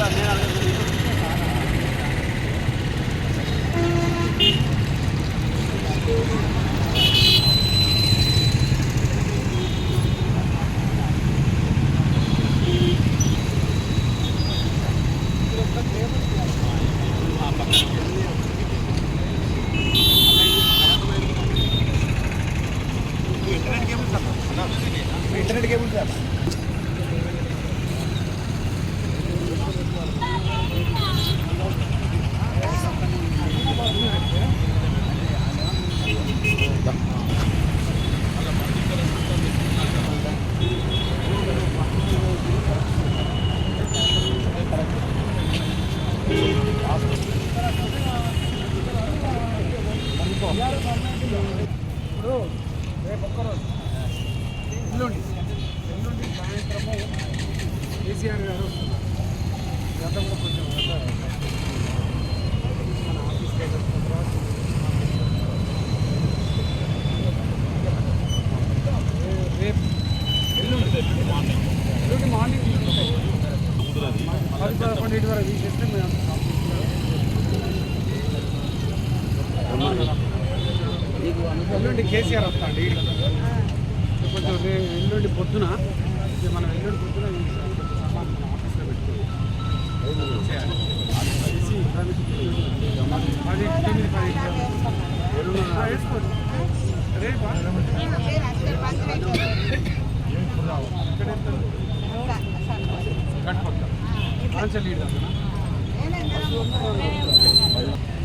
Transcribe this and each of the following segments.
también ఇప్పుడు రేపు ఒక్కరోజు ఎల్లుండి. ఎల్లుండి సాయంత్రము కేసీఆర్ గారు గతంలో కొంచెం మన ఆఫీస్కి వెళ్ళిన తర్వాత రేపు ఎల్లుండి ఎల్లుండి మార్నింగ్ పది పదకొండింటి వరకు తీసేస్తే మేము ఎల్లుండి కేసీఆర్ వస్తాండి కొంచెం ఎల్లుండి పొద్దున మనం ఎల్లుండి పొద్దున ఆఫీస్లో పెట్టుకోవాలి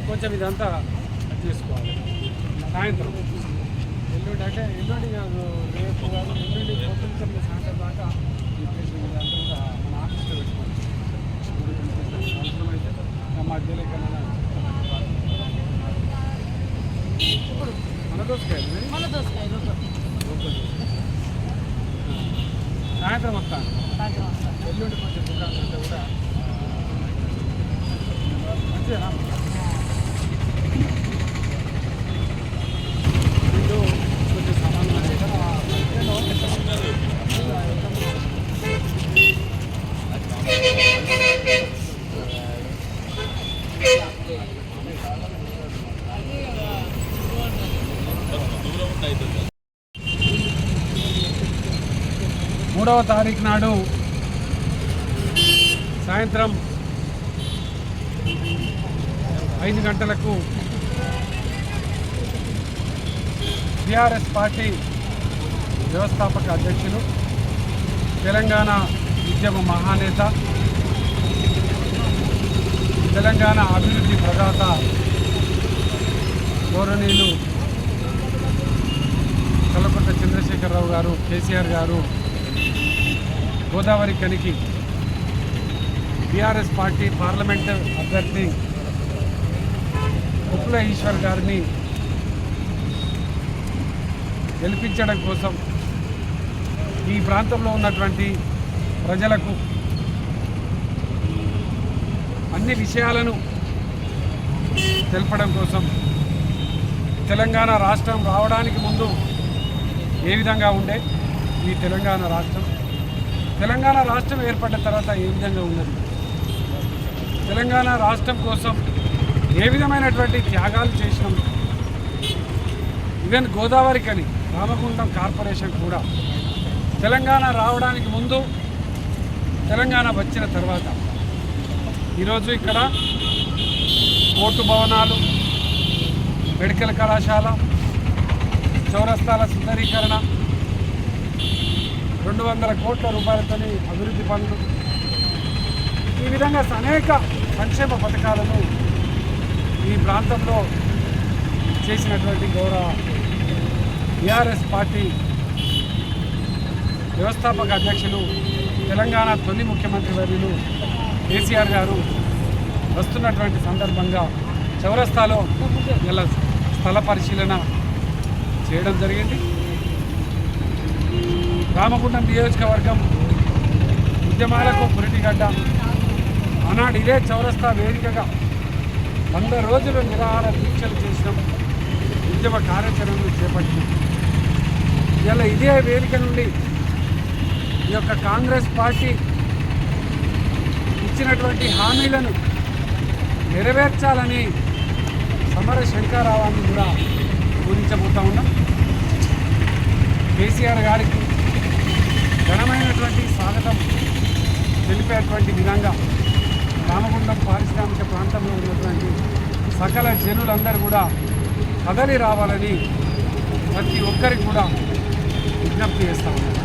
కొంచెం ఇదంతా చేసుకోవాలి సాయంత్రం. ఎల్లుండి అంటే ఎల్లుండి కాదు రేపు కాదు ఎల్లుండి పొద్దున్న తొమ్మిది సాయంత్రం దాకా ఈ ప్లేస్ కూడా మన ఆఫీస్లో పెట్టుకోవాలి అవసరమైతే మధ్యలో ఎక్కడైనా ఇప్పుడు మన దోసకాయలు? మన దోసకాయ. సాయంత్రం వస్తాను ఎల్లుండి కొంచెం దుకాణం అంటే కూడా మంచిగా మూడవ తారీఖు నాడు సాయంత్రం ఐదు గంటలకు టిఆర్ఎస్ పార్టీ వ్యవస్థాపక అధ్యక్షులు తెలంగాణ ఉద్యమ మహానేత తెలంగాణ అభివృద్ధి ప్రదాత గౌరవనీయులు కల్వకుంట్ల చంద్రశేఖరరావు గారు కేసీఆర్ గారు గోదావరి కనికి బీఆర్ఎస్ పార్టీ పార్లమెంట్ అభ్యర్థి ఉప్పుల ఈశ్వర్ గారిని గెలిపించడం కోసం ఈ ప్రాంతంలో ఉన్నటువంటి ప్రజలకు అన్ని విషయాలను తెలపడం కోసం తెలంగాణ రాష్ట్రం రావడానికి ముందు ఏ విధంగా ఉండే ఈ తెలంగాణ రాష్ట్రం? తెలంగాణ రాష్ట్రం ఏర్పడిన తర్వాత ఏ విధంగా ఉన్నది? తెలంగాణ రాష్ట్రం కోసం ఏ విధమైనటువంటి త్యాగాలు చేసినాం? ఈవెన్ గోదావరికని రామగుండం కార్పొరేషన్ కూడా తెలంగాణ రావడానికి ముందు తెలంగాణ వచ్చిన తర్వాత ఈరోజు ఇక్కడ కోర్టు భవనాలు మెడికల్ కళాశాల చౌరస్తాల సుందరీకరణ రెండు వందల కోట్ల రూపాయలతో అభివృద్ధి పనులు. ఈ విధంగా అనేక సంక్షేమ పథకాలను ఈ ప్రాంతంలో చేసినటువంటి గౌరవ టీఆర్ఎస్ పార్టీ వ్యవస్థాపక అధ్యక్షులు తెలంగాణ తొలి ముఖ్యమంత్రి వర్యులు కేసీఆర్ గారు వస్తున్నటువంటి సందర్భంగా చౌరస్తాలో ఇలా స్థల పరిశీలన చేయడం జరిగింది. రామగుండం నియోజకవర్గం ఉద్యమాలకు పురిటిగడ్డ ఆనాడు ఇదే చౌరస్తా వేదికగా వంద రోజులు నిరాహార దీక్షలు చేసిన. ఉద్యమ కార్యాచరణను చేపట్టింది ఇలా ఇదే వేదిక నుండి ఈ యొక్క కాంగ్రెస్ పార్టీ ఇచ్చినటువంటి హామీలను నెరవేర్చాలని సమర శంకరావాన్ని కూడా పూజించబోతా ఉన్నాం. కేసీఆర్ గారికి ఘనమైనటువంటి స్వాగతం తెలిపేటువంటి విధంగా రామగుండం పారిశ్రామిక ప్రాంతంలో ఉన్నటువంటి సకల జనులందరూ కూడా కదలి రావాలని ప్రతి ఒక్కరికి కూడా విజ్ఞప్తి చేస్తా ఉన్నారు